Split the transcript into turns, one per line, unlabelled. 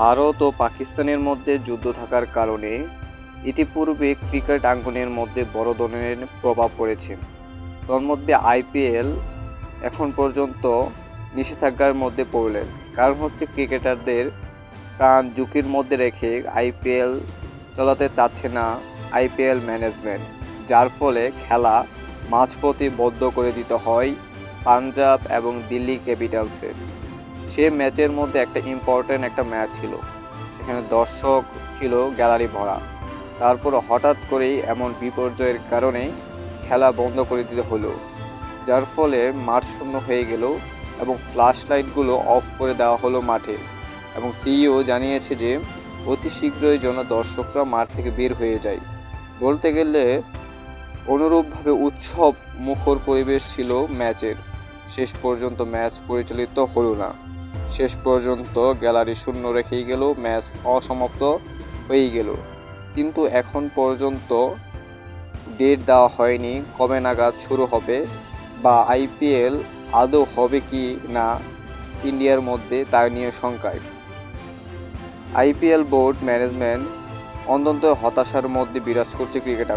ভারত ও পাকিস্তানের মধ্যে যুদ্ধ থাকার কারণে ইতিপূর্বে ক্রিকেট আঙ্গনের মধ্যে বড় ধরনের প্রভাব পড়েছে। তন্মধ্যে আইপিএল এখন পর্যন্ত নিষেধাজ্ঞার মধ্যে পড়লেন। কারণ হচ্ছে ক্রিকেটারদের প্রাণ ঝুঁকির মধ্যে রেখে আইপিএল চালাতে চাচ্ছে না আইপিএল ম্যানেজমেন্ট, যার ফলে খেলা মাঝপথে বদ্ধ করে দিতে হয় পাঞ্জাব এবং দিল্লি ক্যাপিটালসের সে ম্যাচের মধ্যে একটা ইম্পর্ট্যান্ট একটা ম্যাচ ছিল। সেখানে দর্শক ছিল গ্যালারি ভরা। তারপর হঠাৎ করেই এমন বিপর্যয়ের কারণে খেলা বন্ধ করে দিতে হলো, যার ফলে মাঠ শূন্য হয়ে গেল এবং ফ্ল্যাশ লাইটগুলো অফ করে দেওয়া হলো মাঠে এবং সিইও জানিয়েছে যে, অতি শীঘ্রই যেন দর্শকরা মাঠ থেকে বের হয়ে যায়। বলতে গেলে, অনুরূপভাবে উৎসব মুখর পরিবেশ ছিল ম্যাচের। শেষ পর্যন্ত ম্যাচ পরিচালিত হলো না। শেষ পর্যন্ত গ্যালারি শূন্য রেখেই গেল, ম্যাচ অসমাপ্ত হয়েই গেল। কিন্তু এখন পর্যন্ত ডেট দেওয়া হয়নি কবে নাগাদ শুরু হবে বা আইপিএল আদৌ হবে কি না ইন্ডিয়ার মধ্যে তা নিয়ে শঙ্কায়। আইপিএল বোর্ড ম্যানেজমেন্ট অন্তত হতাশার মধ্যে বিরাজ করছে ক্রিকেটার